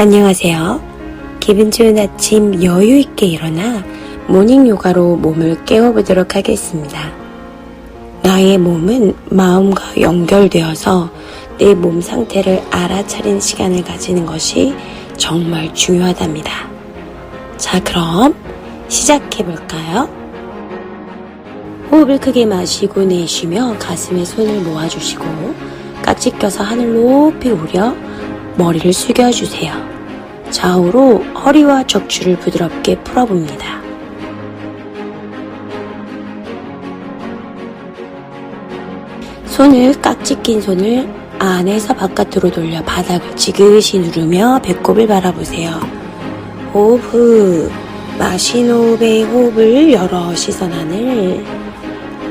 안녕하세요. 기분 좋은 아침 여유 있게 일어나 모닝 요가로 몸을 깨워보도록 하겠습니다. 나의 몸은 마음과 연결되어서 내 몸 상태를 알아차린 시간을 가지는 것이 정말 중요하답니다. 자, 그럼 시작해 볼까요? 호흡을 크게 마시고 내쉬며 가슴에 손을 모아주시고 깍지 껴서 하늘 높이 오려 머리를 숙여주세요. 좌우로 허리와 척추를 부드럽게 풀어봅니다. 손을 깍지 낀 손을 안에서 바깥으로 돌려 바닥을 지그시 누르며 배꼽을 바라보세요. 호흡 후 마신 호흡에 호흡을 열어 시선 안을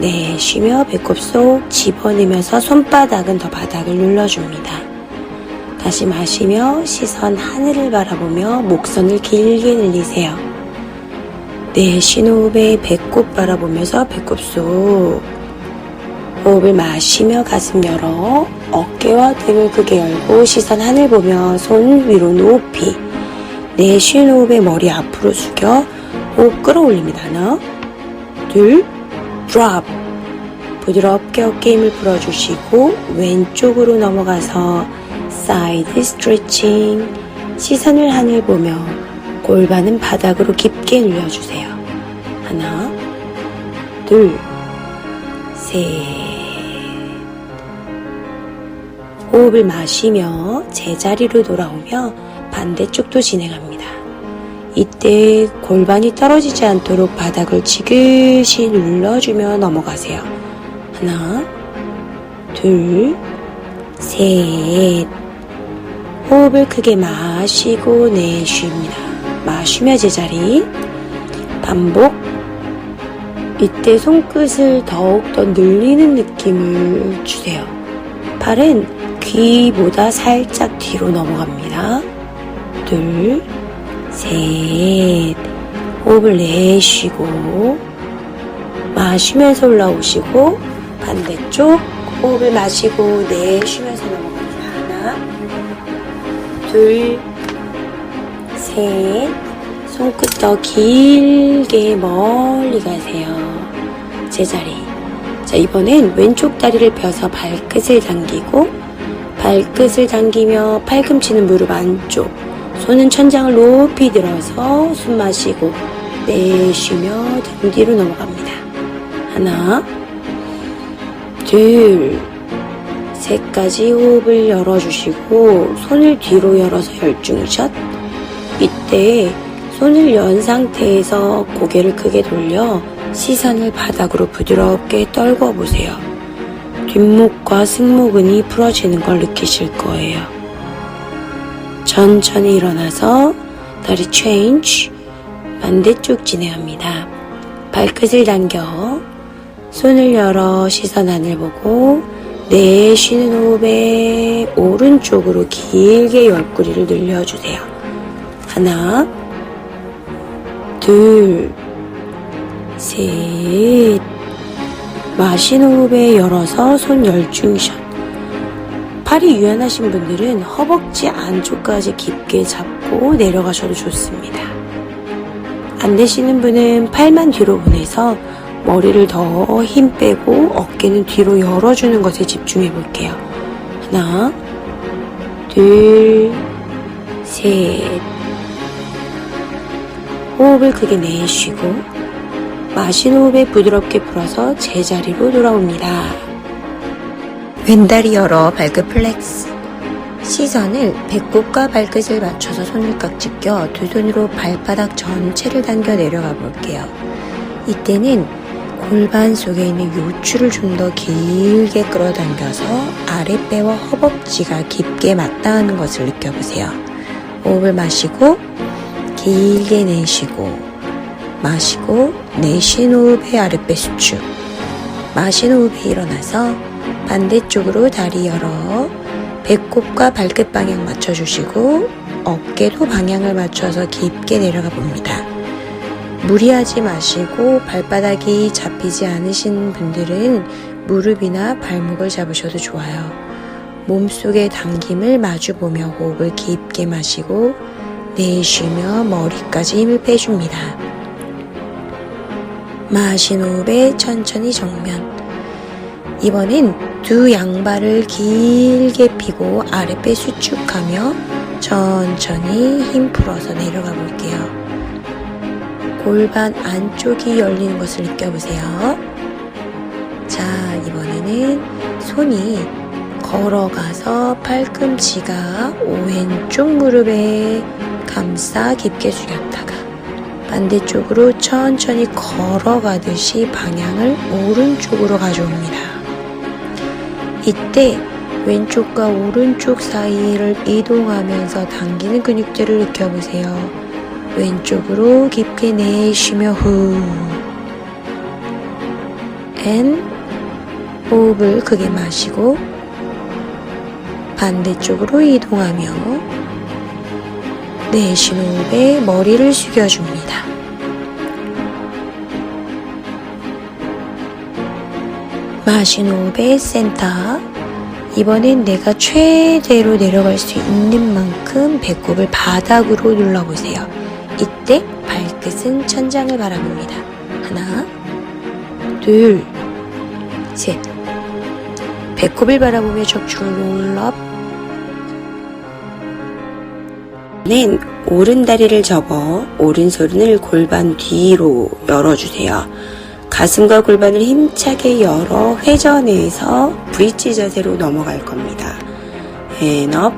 내쉬며 배꼽 속 집어넣으면서 손바닥은 더 바닥을 눌러줍니다. 다시 마시며 시선 하늘을 바라보며 목선을 길게 늘리세요. 내쉬는 호흡에 배꼽 바라보면서 배꼽 속 호흡을 마시며 가슴 열어 어깨와 등을 크게 열고 시선 하늘 보며 손 위로 높이 내쉬는 호흡에 머리 앞으로 숙여 호흡 끌어올립니다. 하나, 둘, 드롭 부드럽게 어깨 힘을 풀어주시고 왼쪽으로 넘어가서 사이드 스트레칭 시선을 하늘 보며 골반은 바닥으로 깊게 눌려주세요. 하나, 둘, 셋. 호흡을 마시며 제자리로 돌아오며 반대쪽도 진행합니다. 이때 골반이 떨어지지 않도록 바닥을 지그시 눌러주며 넘어가세요. 하나, 둘, 셋. 호흡을 크게 마시고 내쉽니다. 마시며 제자리. 반복. 이때 손끝을 더욱더 늘리는 느낌을 주세요. 팔은 귀보다 살짝 뒤로 넘어갑니다. 둘, 셋. 호흡을 내쉬고, 마시면서 올라오시고, 반대쪽 호흡을 마시고, 내쉬면서 넘어갑니다. 둘, 셋. 손끝 더 길게 멀리 가세요. 제자리. 자, 이번엔 왼쪽 다리를 펴서 발끝을 당기고, 발끝을 당기며 팔꿈치는 무릎 안쪽, 손은 천장을 높이 들어서 숨 마시고 내쉬며 등 뒤로 넘어갑니다. 하나, 둘, 셋까지 호흡을 열어주시고 손을 뒤로 열어서 열중샷. 이때 손을 연 상태에서 고개를 크게 돌려 시선을 바닥으로 부드럽게 떨궈 보세요. 뒷목과 승모근이 풀어지는 걸 느끼실 거예요. 천천히 일어나서 다리 체인지 반대쪽 진행합니다. 발끝을 당겨 손을 열어 시선 하늘 보고 내쉬는 호흡에 오른쪽으로 길게 옆구리를 늘려주세요. 하나, 둘, 셋. 마시는 호흡에 열어서 손 열중샷. 팔이 유연하신 분들은 허벅지 안쪽까지 깊게 잡고 내려가셔도 좋습니다. 안 되시는 분은 팔만 뒤로 보내서 머리를 더 힘 빼고 어깨는 뒤로 열어주는 것에 집중해 볼게요. 하나, 둘, 셋. 호흡을 크게 내쉬고 마시는 호흡에 부드럽게 풀어서 제자리로 돌아옵니다. 왼다리 열어 발끝 플렉스. 시선을 배꼽과 발끝을 맞춰서 손을 깍지 껴 두 손으로 발바닥 전체를 당겨 내려가 볼게요. 이때는 골반 속에 있는 요추를 좀 더 길게 끌어당겨서 아랫배와 허벅지가 깊게 맞닿는 것을 느껴보세요. 호흡을 마시고 길게 내쉬고 마시고 내쉬는 호흡에 아랫배 수축 마시는 호흡에 일어나서 반대쪽으로 다리 열어 배꼽과 발끝 방향 맞춰주시고 어깨도 방향을 맞춰서 깊게 내려가 봅니다. 무리하지 마시고 발바닥이 잡히지 않으신 분들은 무릎이나 발목을 잡으셔도 좋아요. 몸속의 당김을 마주보며 호흡을 깊게 마시고 내쉬며 머리까지 힘을 빼줍니다. 마신 호흡에 천천히 정면. 이번엔 두 양발을 길게 펴고 아랫배 수축하며 천천히 힘 풀어서 내려가 볼게요. 골반 안쪽이 열리는 것을 느껴보세요. 자, 이번에는 손이 걸어가서 팔꿈치가 왼쪽 무릎에 감싸 깊게 숙였다가 반대쪽으로 천천히 걸어가듯이 방향을 오른쪽으로 가져옵니다. 이때 왼쪽과 오른쪽 사이를 이동하면서 당기는 근육들을 느껴보세요. 왼쪽으로 깊게 내쉬며 후. 앤 호흡을 크게 마시고 반대쪽으로 이동하며 내쉬는 호흡에 머리를 숙여줍니다. 마신 호흡의 센터. 이번엔 내가 최대로 내려갈 수 있는 만큼 배꼽을 바닥으로 눌러보세요. 이때 발끝은 천장을 바라봅니다. 하나, 둘, 셋. 배꼽을 바라보며 척추를 롤업. 는 오른 다리를 접어 오른손을 골반 뒤로 열어주세요. 가슴과 골반을 힘차게 열어 회전해서 브릿지 자세로 넘어갈 겁니다. 앤업,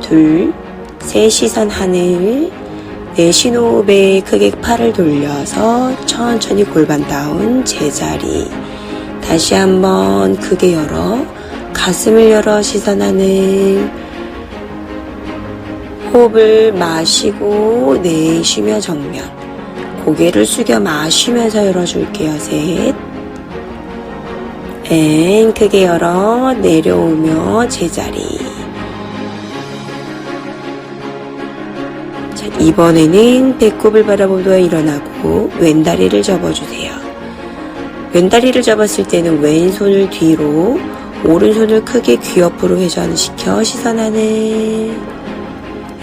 둘, 셋 시선 하늘, 내쉬는 호흡에 크게 팔을 돌려서 천천히 골반 다운 제자리. 다시 한번 크게 열어 가슴을 열어 시선 하늘. 호흡을 마시고 내쉬며 정면. 고개를 숙여 마시면서 열어줄게요. 셋. 앤 크게 열어 내려오며 제자리. 이번에는 배꼽을 바라보며 일어나고 왼다리를 접어주세요. 왼다리를 접었을 때는 왼손을 뒤로 오른손을 크게 귀 옆으로 회전시켜 시선 하늘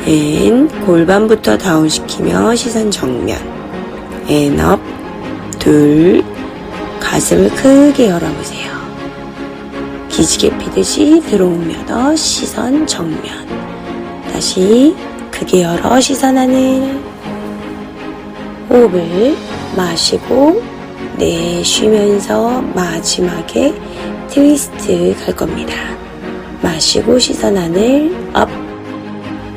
앤 골반부터 다운시키며 시선 정면 앤업 둘 가슴을 크게 열어보세요. 기지개 피듯이 들어오며 더 시선 정면 다시 크게 열어 시선 하늘 호흡을 마시고 내쉬면서 마지막에 트위스트 갈 겁니다. 마시고 시선 하늘 업.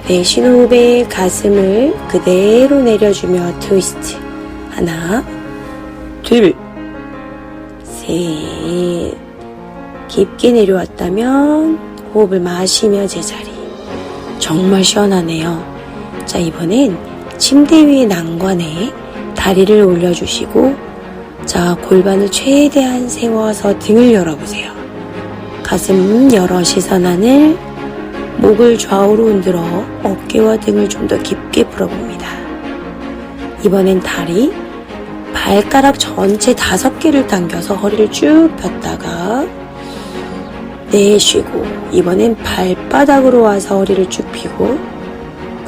내쉬는 호흡에 가슴을 그대로 내려주며 트위스트. 하나. 둘 셋. 깊게 내려왔다면 호흡을 마시며 제자리. 정말 시원하네요. 자 이번엔 침대 위의 난관에 다리를 올려주시고 자 골반을 최대한 세워서 등을 열어보세요. 가슴 열어 시선 하늘 목을 좌우로 흔들어 어깨와 등을 좀 더 깊게 풀어봅니다. 이번엔 다리, 발가락 전체 다섯 개를 당겨서 허리를 쭉 폈다가 내쉬고 이번엔 발바닥으로 와서 허리를 쭉 펴고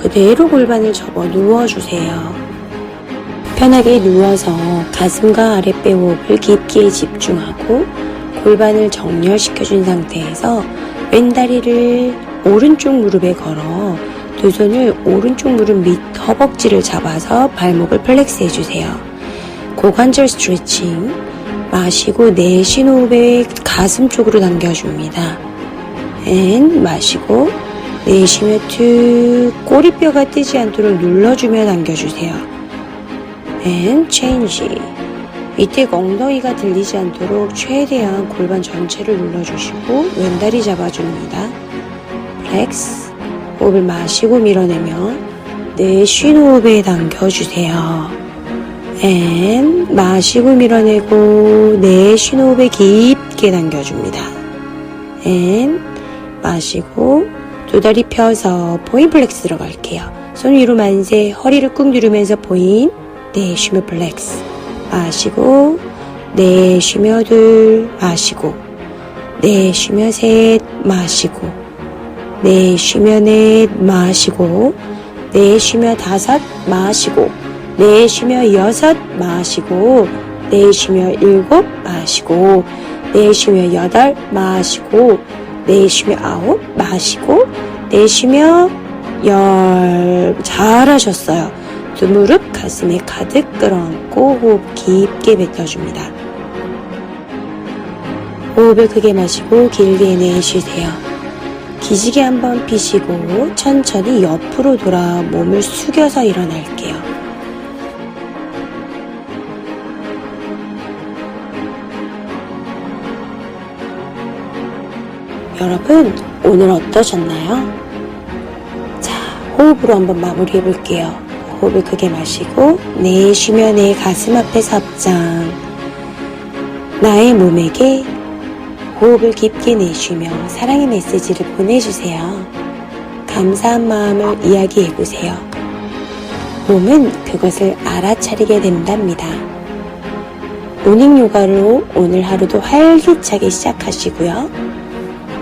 그대로 골반을 접어 누워주세요. 편하게 누워서 가슴과 아랫배 호흡을 깊게 집중하고 골반을 정렬시켜준 상태에서 왼다리를 오른쪽 무릎에 걸어 두 손을 오른쪽 무릎 밑 허벅지를 잡아서 발목을 플렉스 해주세요. 고관절 스트레칭 마시고 내쉬는 호흡에 가슴 쪽으로 당겨줍니다. 앤 마시고 내쉬며 툭 꼬리뼈가 뜨지 않도록 눌러주며 당겨주세요. 앤 체인지 이때 엉덩이가 들리지 않도록 최대한 골반 전체를 눌러주시고 왼다리 잡아줍니다. 플렉스 호흡을 마시고 밀어내며 내쉬는 호흡에 당겨주세요. 앤 마시고 밀어내고 내쉬는 호흡에 깊게 당겨줍니다. 앤 마시고 두 다리 펴서 포인 플렉스 들어갈게요. 손 위로 만세 허리를 꾹 누르면서 포인 내쉬며 플렉스 마시고 내쉬며 둘 마시고 내쉬며 셋 마시고 내쉬며 넷 마시고 내쉬며 다섯 마시고 내쉬며 여섯 마시고 내쉬며 일곱 마시고 내쉬며 여덟 마시고 내쉬며 아홉 마시고 내쉬며 열 잘하셨어요. 두 무릎 가슴에 가득 끌어안고 호흡 깊게 뱉어줍니다. 호흡을 크게 마시고 길게 내쉬세요. 기지개 한번 피시고 천천히 옆으로 돌아 몸을 숙여서 일어날게요. 여러분, 오늘 어떠셨나요? 자, 호흡으로 한번 마무리해 볼게요. 호흡을 크게 마시고, 내쉬며 내 가슴 앞에서 합장. 나의 몸에게 호흡을 깊게 내쉬며 사랑의 메시지를 보내주세요. 감사한 마음을 이야기해 보세요. 몸은 그것을 알아차리게 된답니다. 모닝 요가로 오늘 하루도 활기차게 시작하시고요.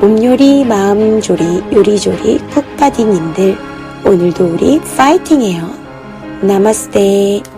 몸요리, 마음조리, 요리조리, 쿡바디님들 오늘도 우리 파이팅해요. 나마스테.